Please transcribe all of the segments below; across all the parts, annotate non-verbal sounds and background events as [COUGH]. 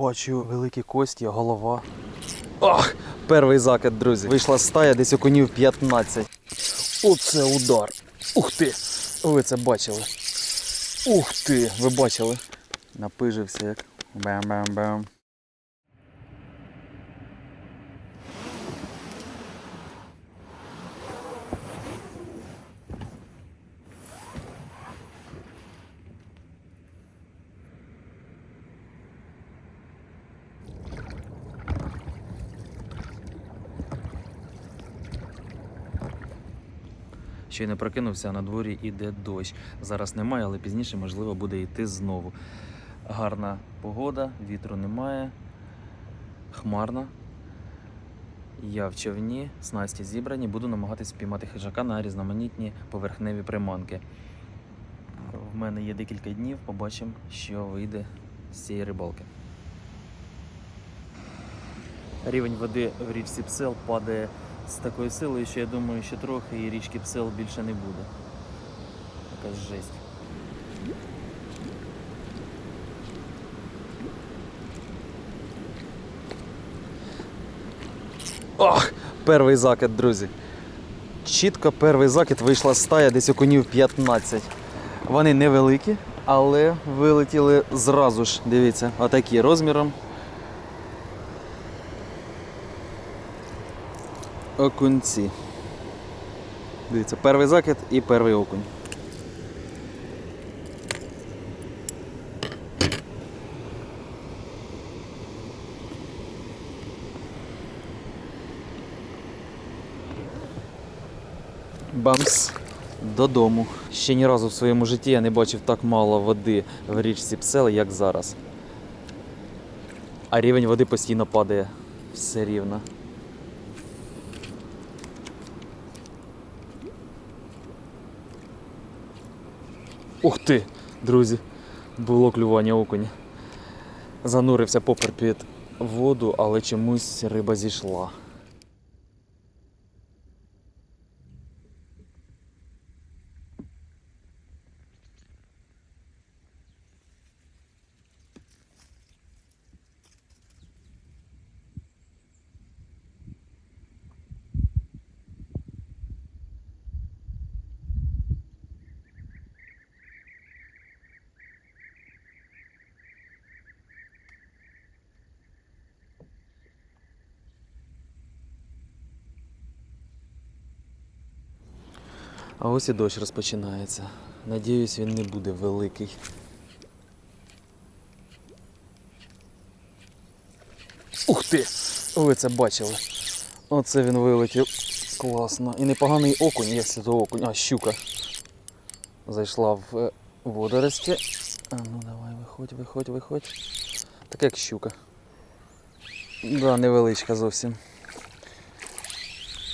Бачу великі кості, голова. Ах! Перший закид, друзі. Вийшла стая, десь окунів 15. Оце удар. Ух ти! Ви це бачили. Ух ти! Ви бачили? Напижився як. Бам-бам-бам. Ще й не прокинувся, на дворі іде дощ. Зараз немає, але пізніше, можливо, буде йти знову. Гарна погода, вітру немає, хмарно. Я в човні, снасті зібрані, буду намагатися спіймати хижака на різноманітні поверхневі приманки. В мене є декілька днів, побачимо, що вийде з цієї рибалки. Рівень води в річці Псел падає з такою силою, що я думаю, що трохи і річки Псел більше не буде. Якась жесть. Ох, перший закид, друзі. Чітко перший закид вийшла стая десь окунів 15. Вони невеликі, але вилетіли зразу ж, дивіться, отакі розміром. Окунці. Дивіться, перший закид і перший окунь. Бамс. Додому. Ще ні разу в своєму житті я не бачив так мало води в річці Псел, як зараз. А рівень води постійно падає. Все рівно. Ух ти, друзі, було клювання окуня. Занурився попер під воду, але чомусь риба зійшла. А ось і дощ розпочинається. Надіюсь, він не буде великий. Ух ти! Ви це бачили. Оце він вилетів. Класно. І непоганий окунь, якщо то окунь. А, щука. Зайшла в е, водорості. А ну давай, виходь, виходь, виходь. Так як щука. Да, невеличка зовсім.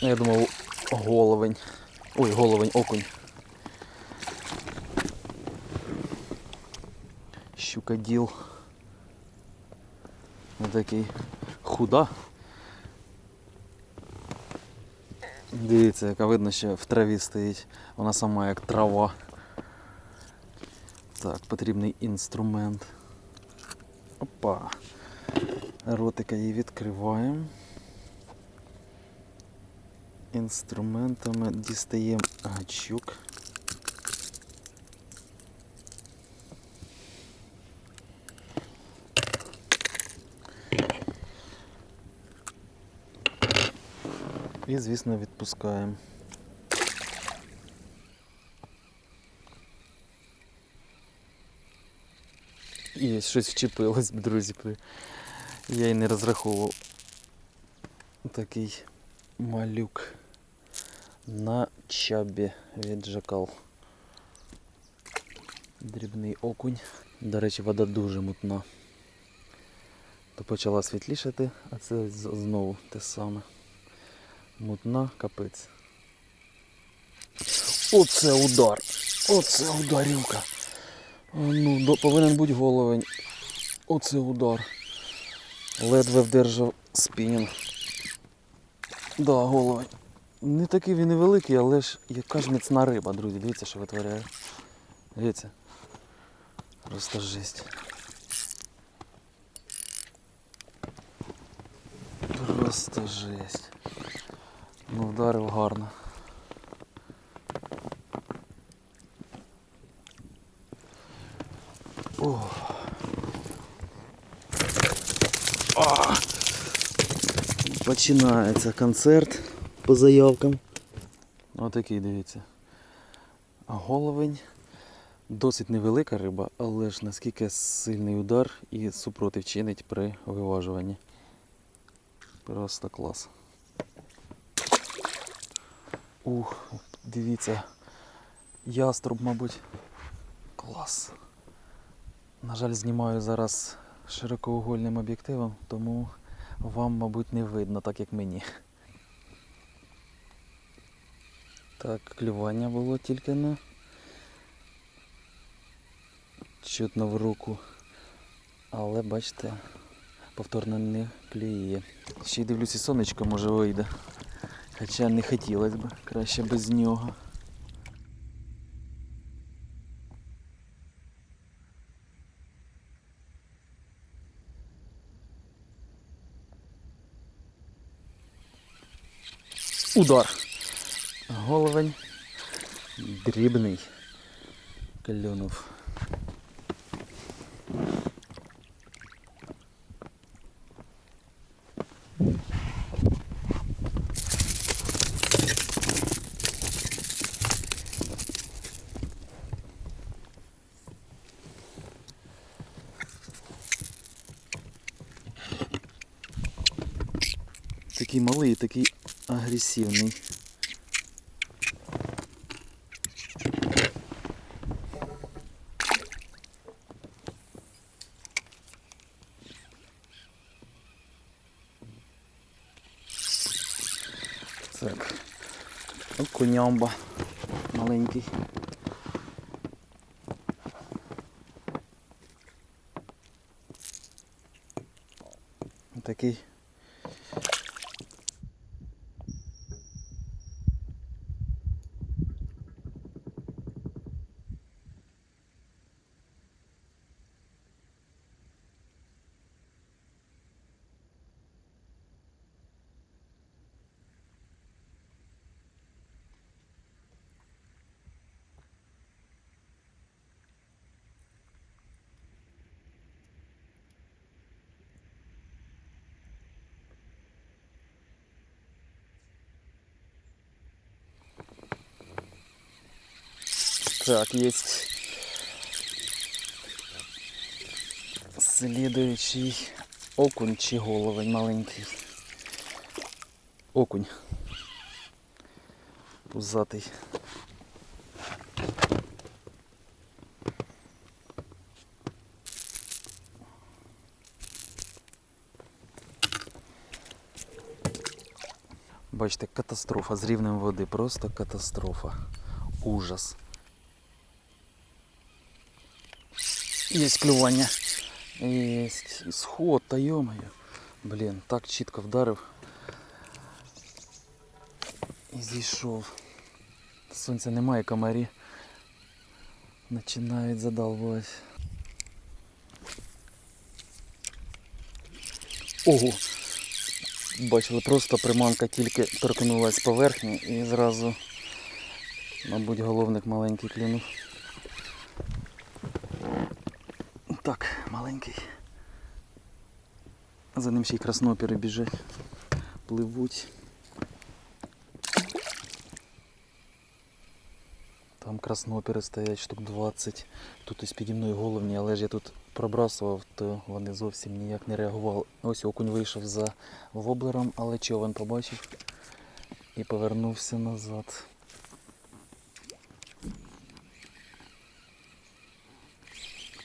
Я думав, головень. Ой, головень, окунь. Щукоділ. Отакий худа. Дивіться, яка видно, що в траві стоїть. Вона сама як трава. Так, потрібний інструмент. Опа. Ротика її відкриваємо. Інструментами дістаємо гачок. І, звісно, відпускаємо. І щось вчепилось, друзі. Я й не розраховував. Такий малюк на чабі від Жакал. Дрібний окунь. До речі, вода дуже мутна. То почала світлішати, а це знову те саме. Мутна капець. Оце удар! Оце ударівка! Ну, повинен бути головень. Оце удар. Ледве вдержав спінінг. Да, головень. Не такий він і великий, але ж яка ж міцна риба, друзі. Дивіться, що витворяє. Дивіться. Просто жесть. Просто жесть. Ну вдарив гарно. О. А. Починається концерт по заявкам. Отакий, дивіться. Головень досить невелика риба, але ж наскільки сильний удар і супротив чинить при виважуванні. Просто клас. Ух, дивіться. Яструб, мабуть. Клас. На жаль, знімаю зараз широкоугольним об'єктивом, тому вам, мабуть, не видно, так як мені. Так, клювання було тільки на чутно в руку. Але бачите, повторно не клює. Ще й дивлюся, сонечко може вийде. Хоча не хотілося б, краще без нього. Удар. Головень дрібний. Клюнув. Такий малий, такий агресивний. Так. Окунямба маленький. Такий. Так, есть слідуючий окунь чи головень маленький. Окунь. Пузатий. Бачите, катастрофа з рівнем води, просто катастрофа. Ужас. Є клювання. Є сход, та йомаю. Блін, так чітко вдарив. І зійшов. Сонця немає, комарі. Починають задалбувати. Ого! Бачили, просто приманка тільки торкнулась поверхні і зразу, мабуть, головник маленький клюнув. Так, маленький. За ним ще й краснопіри біжать. Пливуть. Там краснопіри стоять штук 20. Тут ось піді мною головні, але ж я тут пробрасував, то вони зовсім ніяк не реагували. Ось окунь вийшов за воблером, але човен побачив і повернувся назад.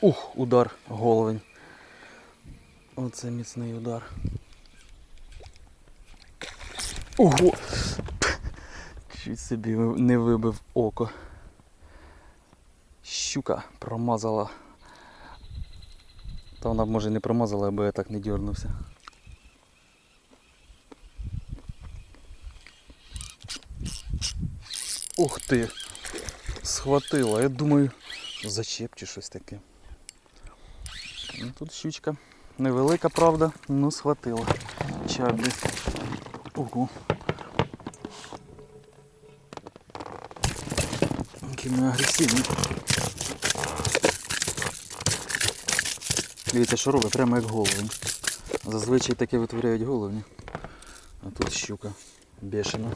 Ух, удар, головень. Оце міцний удар. Ого! Чуть собі не вибив око. Щука промазала. Та вона б може не промазала, аби я так не дернувся. Ух ти! Схватила, я думаю, зачеп чи щось таке. Ну, тут щучка невелика, правда, ну схватила. Чабі. Ого. Який ми агресивний. Дивіться, що робить, прямо як головень. Зазвичай таке витворяють головні. А тут щука бешена.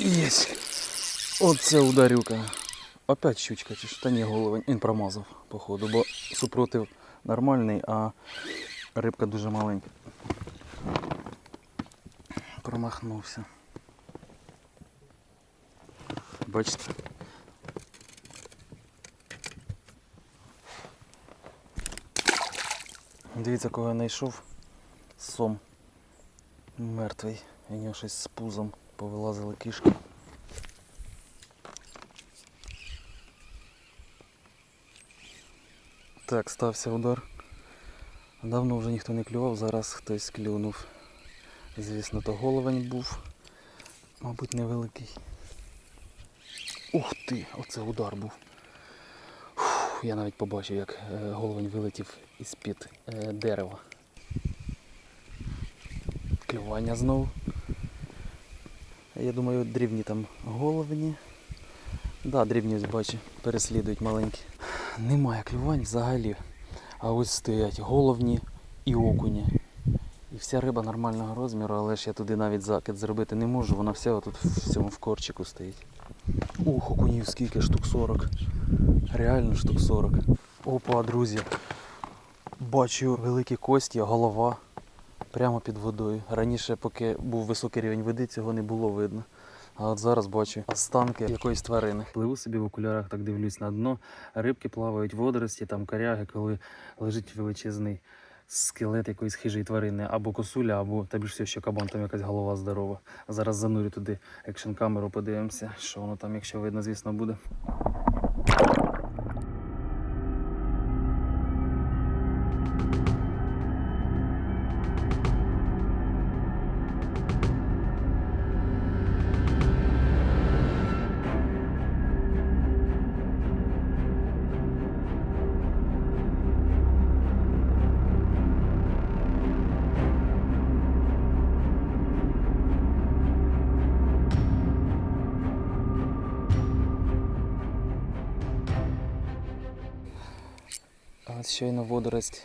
Єсть. Оце ударюка. Опять щучка чи що? Та ні, головень. Він промазав, походу, бо супротив нормальний, а рибка дуже маленька. Промахнувся. Бачите? Дивіться, кого я знайшов. Сом. Мертвий. У нього щось з пузом повилазили кишки. Так, стався удар. Давно вже ніхто не клював, зараз хтось клюнув. Звісно, то головень був. Мабуть, невеликий. Ух ти! Оце удар був. Фух, я навіть побачив, як е, головень вилетів із-під е, дерева. Клювання знову. Я думаю, дрібні там головні. Да, дрібні ось бачу, переслідують маленькі. Немає клювань взагалі. А ось стоять головні і окуні. І вся риба нормального розміру, але ж я туди навіть закид зробити не можу, вона вся тут в цьому в корчику стоїть. Ух, окунів скільки, штук 40. Реально штук 40. Опа, друзі. Бачу великі кості, голова прямо під водою. Раніше, поки був високий рівень води, цього не було видно. А от зараз бачу останки якоїсь тварини. Пливу собі в окулярах, так дивлюсь на дно. Рибки плавають, водорості, там коряги, коли лежить величезний скелет якоїсь хижої тварини, або косуля, або та більш всього, що кабан, там якась голова здорова. Зараз занурю туди екшн камеру, подивимося, що воно там, якщо видно, звісно, буде. Щойно водорость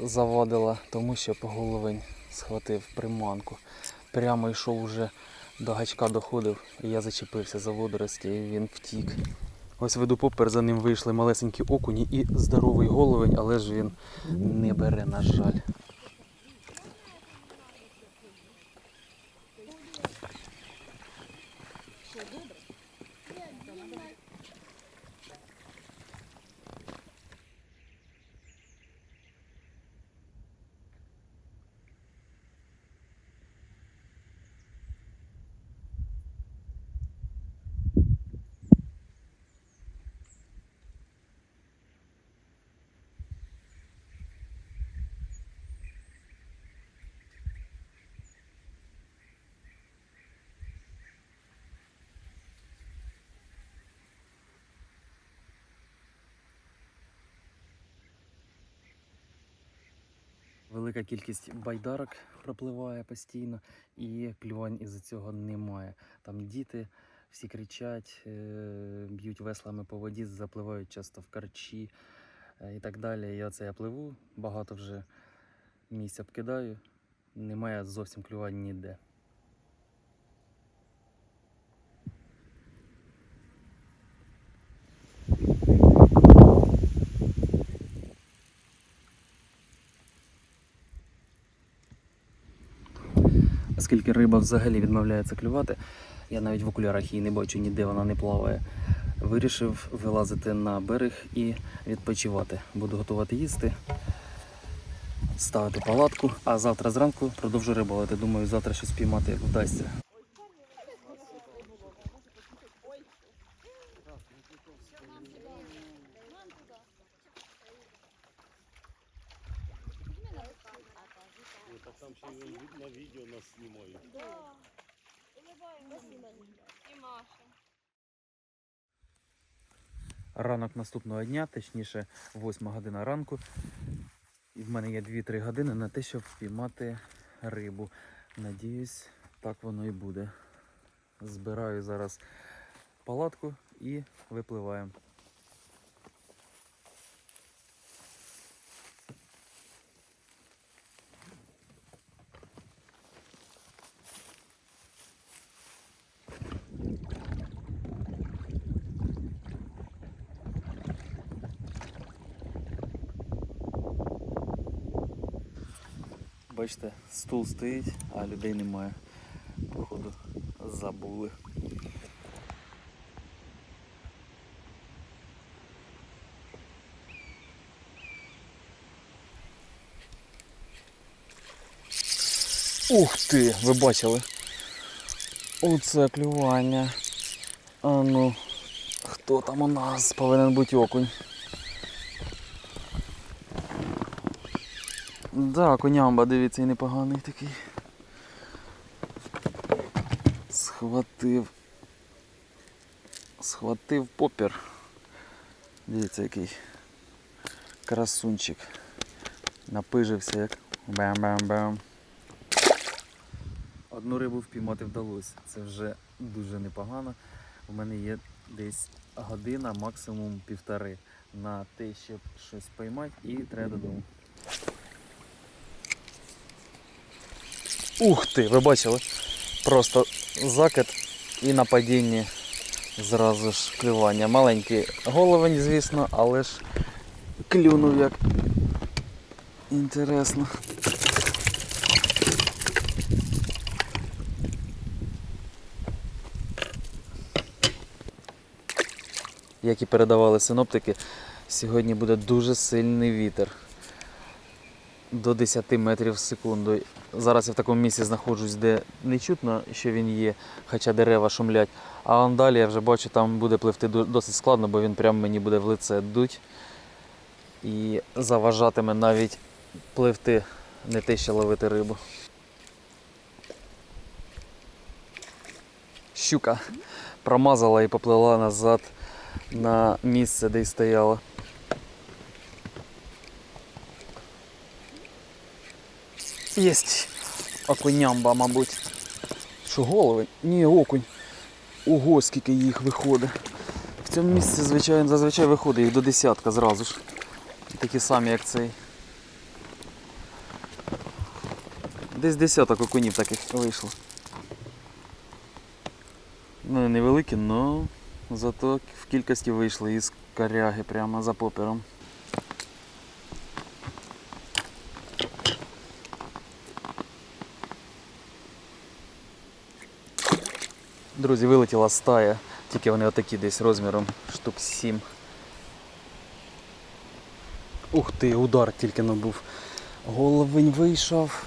завадила, тому що поголовень схватив приманку. Прямо йшов уже до гачка доходив, і я зачепився за водорості, і він втік. Ось веду попер, за ним вийшли малесенькі окуні і здоровий головень, але ж він не бере, на жаль. Велика кількість байдарок пропливає постійно, і клювань із-за цього немає. Там діти всі кричать, е, б'ють веслами по воді, запливають часто в карчі е, і так далі. Я це я пливу, багато вже місця обкидаю, немає зовсім клювань ніде. Оскільки риба взагалі відмовляється клювати, я навіть в окулярах її не бачу, ніде вона не плаває. Вирішив вилазити на берег і відпочивати. Буду готувати їсти, ставити палатку, а завтра зранку продовжу рибалити. Думаю, завтра щось піймати вдасться. Ще й на відео нас знімають. Да. И Маша. Ранок наступного дня, точніше, 8 година ранку. І в мене є 2-3 години на те, щоб впіймати рибу. Надіюсь, так воно і буде. Збираю зараз палатку і випливаємо. Бачите, стул стоїть, а людей немає. Походу, забули. Ух ти, ви бачили? Оце клювання. А ну, хто там у нас? Повинен бути окунь. Да, конямба, дивіться, і непоганий такий. Схватив. Схватив попір. Дивіться, який красунчик. Напижився як бам-бам-бам. Одну рибу впіймати вдалося. Це вже дуже непогано. У мене є десь година, максимум півтори на те, щоб щось поймати і треба додому. Ух ти, ви бачили? Просто закид і на падінні зразу ж клювання. Маленький головень, звісно, але ж клюнув як інтересно. Як і передавали синоптики, сьогодні буде дуже сильний вітер до 10 метрів в секунду. Зараз я в такому місці знаходжусь, де не чутно, що він є, хоча дерева шумлять. А он далі я вже бачу, там буде пливти досить складно, бо він прямо мені буде в лице дуть. І заважатиме навіть пливти, не те, що ловити рибу. Щука промазала і поплила назад на місце, де й стояла. Єсть. Окунямба, мабуть. Що, голови? Ні, окунь. Ого, скільки їх виходить. В цьому місці, звичайно, зазвичай виходить їх до десятка зразу ж. Такі самі, як цей. Десь десяток окунів таких вийшло. Ну, невеликі, але зато в кількості вийшли із коряги прямо за попером. Друзі, вилетіла стая, тільки вони отакі десь розміром штук 7. Ух ти, удар тільки не був. Головень вийшов.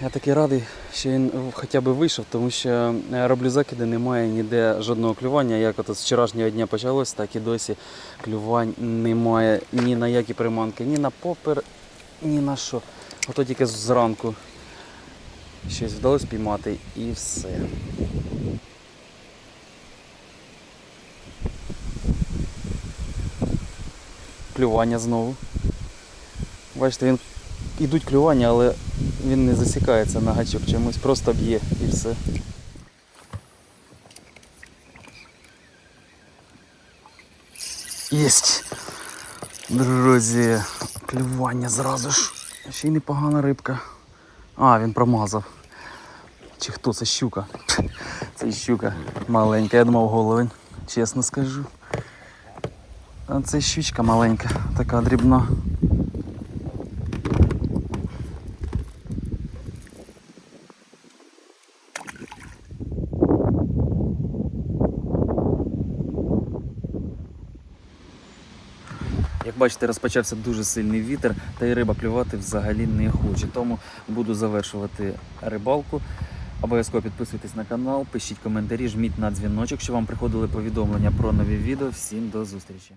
Я такий радий, що він хоча б вийшов, тому що е, роблю закиди, немає ніде жодного клювання. Як от з вчорашнього дня почалось, так і досі клювань немає ні на які приманки, ні на попер, ні на що. Ото тільки зранку щось вдалося піймати і все. Клювання знову. Бачите, він ідуть клювання, але він не засікається на гачок чимось, просто б'є і все. Єсть! Друзі, клювання зразу ж. Ще й непогана рибка. А, він промазав. Чи хто це щука? [LAUGHS] Це щука маленька, я думав головень, чесно скажу. А це щучка маленька, така дрібна. Бачите, розпочався дуже сильний вітер, та й риба клювати взагалі не хоче. Тому буду завершувати рибалку. Обов'язково підписуйтесь на канал, пишіть коментарі, жміть на дзвіночок, щоб вам приходили повідомлення про нові відео. Всім до зустрічі!